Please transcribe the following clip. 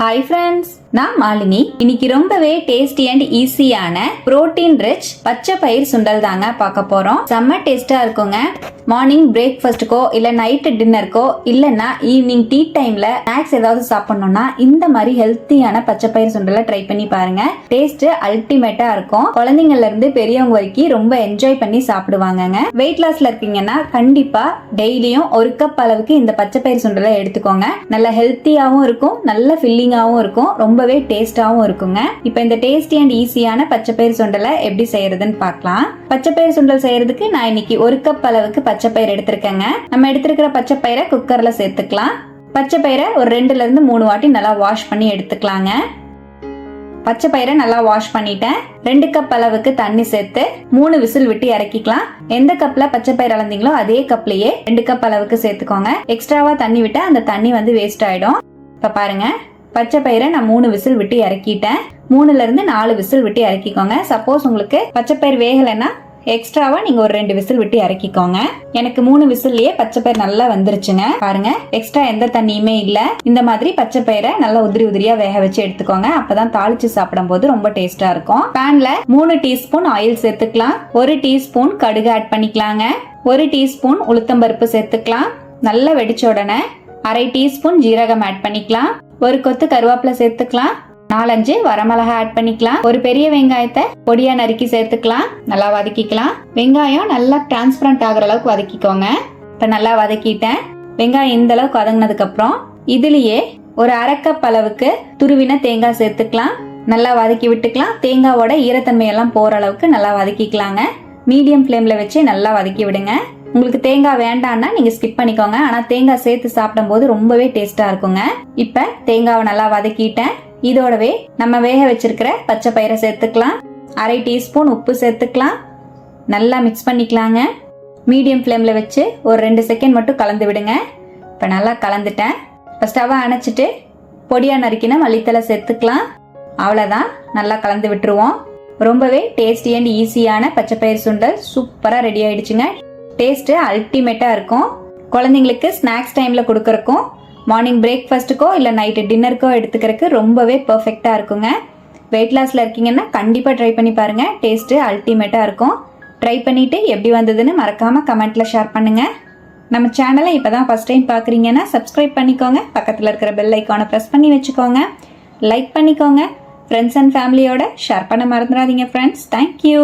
Hi friends நான் மாலினி. இன்னைக்கு ரொம்பவே டேஸ்டி அண்ட் ஈஸியான புரோட்டீன் ரிச் பச்சை பயிர் சுண்டல் தாங்க பார்க்க போறோம். செம்ம டேஸ்டா இருக்குங்க. மார்னிங் பிரேக்ஃபாஸ்ட்டுக்கோ இல்ல நைட்டு டின்னருக்கோ இல்லைன்னா ஈவினிங் டீ டைம்ல ஸ்நாக்ஸ் ஏதாவது சாப்பிடணும்னா இந்த மாதிரி ஹெல்த்தியான பச்சை பயிர் சுண்டலை ட்ரை பண்ணி பாருங்க. டேஸ்ட் அல்டிமேட்டா இருக்கும். குழந்தைங்கள்ல இருந்து பெரியவங்க வரைக்கும் ரொம்ப என்ஜாய் பண்ணி சாப்பிடுவாங்கங்க. வெயிட் லாஸ்ல இருக்கீங்கன்னா கண்டிப்பா டெய்லியும் ஒரு கப் அளவுக்கு இந்த பச்சை பயிர் சுண்டலை எடுத்துக்கோங்க. நல்ல ஹெல்த்தியாவும் இருக்கும் நல்ல ஃபில்லிங் ஃபில்லிங்காவும் இருக்கும். ரொம்பவே டேஸ்டாகவும் இருக்குங்க. இப்போ இந்த டேஸ்டி அண்ட் ஈஸியான பச்சைப்பயிர் சுண்டலை எப்படி செய்யறதுன்னு பார்க்கலாம். பச்சைப்பயிர் சுண்டல் செய்யறதுக்கு நான் இன்னைக்கு ஒரு கப் அளவுக்கு பச்சைப்பயிர் எடுத்திருக்கேங்க. நம்ம எடுத்திருக்கிற பச்சை பயிரை குக்கர்ல சேர்த்துக்கலாம். பச்சைப்பயிரை ஒரு ரெண்டுல இருந்து மூணு வாட்டி நல்லா வாஷ் பண்ணி எடுத்துக்கலாங்க. பச்சை பயிரை நல்லா வாஷ் பண்ணிட்டேன். ரெண்டு கப் அளவுக்கு தண்ணி சேர்த்து மூணு விசில் விட்டு இறக்கிக்கலாம். எந்த கப்ல பச்சை பயிர் அளந்தீங்களோ அதே கப்லயே ரெண்டு கப் அளவுக்கு சேர்த்துக்கோங்க. எக்ஸ்ட்ராவா தண்ணி விட்டா அந்த தண்ணி வந்து வேஸ்ட் ஆயிடும். இப்ப பாருங்க. பச்சை பயிரை நான் மூணு விசில் விட்டு இறக்கிட்டேன். மூணுல இருந்து நாலு விசில் விட்டு இறக்கிக்கோங்க. சப்போஸ் உங்களுக்கு பச்சை பயிர் வேகலைன்னா எக்ஸ்ட்ராவா நீங்க ஒரு ரெண்டு விசில் விட்டு இறக்கிக்கோங்க. எனக்கு மூணு விசில்லயே பச்சை பயிர் நல்லா வந்துருச்சுங்க. பாருங்க எக்ஸ்ட்ரா எந்த தண்ணியுமே இல்ல. இந்த மாதிரி பச்சை பயிரை நல்லா உதிரி உதிரியா வேக வச்சு எடுத்துக்கோங்க. அப்பதான் தாளிச்சு சாப்பிடும் போது ரொம்ப டேஸ்டா இருக்கும். பேன்ல மூணு டீஸ்பூன் ஆயில் சேர்த்துக்கலாம். ஒரு டீஸ்பூன் கடுகு ஆட் பண்ணிக்கலாங்க. ஒரு டீஸ்பூன் உளுத்தம்பருப்பு சேர்த்துக்கலாம். நல்லா வெடிச்ச உடனே அரை டீஸ்பூன் ஜீரகம் ஆட் பண்ணிக்கலாம். ஒரு கொத்து கருவேப்பிலை சேர்த்துக்கலாம். நாலஞ்சு வரமிளகா ஆட் பண்ணிக்கலாம். ஒரு பெரிய வெங்காயத்தை பொடியா நறுக்கி சேர்த்துக்கலாம். நல்லா வதக்கிக்கலாம். வெங்காயம் நல்லா டிரான்ஸ்பரண்ட் ஆகுற அளவுக்கு வதக்கிக்கோங்க. இப்ப நல்லா வதக்கிட்டேன். வெங்காயம் இந்த அளவுக்கு வதங்கினதுக்கு அப்புறம் இதுலயே ஒரு அரைக்கப் அளவுக்கு துருவின தேங்காய் சேர்த்துக்கலாம். நல்லா வதக்கி விட்டுக்கலாம். தேங்காவோட ஈரத்தன்மையெல்லாம் போற அளவுக்கு நல்லா வதக்கிக்கலாங்க. மீடியம் ஃப்ளேம்ல வச்சு நல்லா வதக்கி விடுங்க. உங்களுக்கு தேங்காய் வேண்டாம்னா நீங்க ஸ்கிப் பண்ணிக்கோங்க. ஆனா தேங்காய் சேர்த்து சாப்பிடும்போது ரொம்பவே டேஸ்டா இருக்குங்க. இப்ப தேங்காவை நல்லா வதக்கிட்டேன். இதோடவே நம்ம வேக வச்சிருக்கிற பச்சை பயிரை சேர்த்துக்கலாம். அரை டீஸ்பூன் உப்பு சேர்த்துக்கலாம். நல்லா மிக்ஸ் பண்ணிக்கலாங்க. மீடியம் ஃப்ளேமில் வச்சு ஒரு ரெண்டு செகண்ட் மட்டும் கலந்து விடுங்க. இப்போ நல்லா கலந்துட்டேன். இப்போ ஸ்டவ்வை அணைச்சிட்டு பொடியாக நறுக்கின மல்லித்தலை சேர்த்துக்கலாம். அவ்வளோதான் நல்லா கலந்து விட்டுருவோம். ரொம்பவே டேஸ்டி அண்ட் ஈஸியான பச்சை பயிர் சுண்டல் சூப்பராக ரெடி ஆயிடுச்சுங்க. டேஸ்ட்டு அல்டிமேட்டாக இருக்கும். குழந்தைங்களுக்கு ஸ்நாக்ஸ் டைமில் கொடுக்குறக்கும் மார்னிங் பிரேக்ஃபாஸ்ட்டுக்கோ இல்லை நைட்டு டின்னருக்கோ எடுத்துக்கிறதுக்கு ரொம்பவே பர்ஃபெக்டாக இருக்குங்க. வெயிட் லாஸில் இருக்கீங்கன்னா கண்டிப்பாக ட்ரை பண்ணி பாருங்கள் டேஸ்ட்டு அல்டிமேட்டாக இருக்கும். ட்ரை பண்ணிவிட்டு எப்படி வந்ததுன்னு மறக்காமல் கமெண்ட்டில் ஷேர் பண்ணுங்கள் நம்ம சேனலை இப்போ தான் ஃபஸ்ட் டைம் பார்க்குறீங்கன்னா சப்ஸ்கிரைப் பண்ணிக்கோங்க. பக்கத்தில் இருக்கிற பெல் ஐக்கானை ப்ரெஸ் பண்ணி வச்சுக்கோங்க. லைக் பண்ணிக்கோங்க. ஃப்ரெண்ட்ஸ் அண்ட் ஃபேமிலியோட ஷேர் பண்ண மறந்துடாதீங்க ஃப்ரெண்ட்ஸ் தேங்க்யூ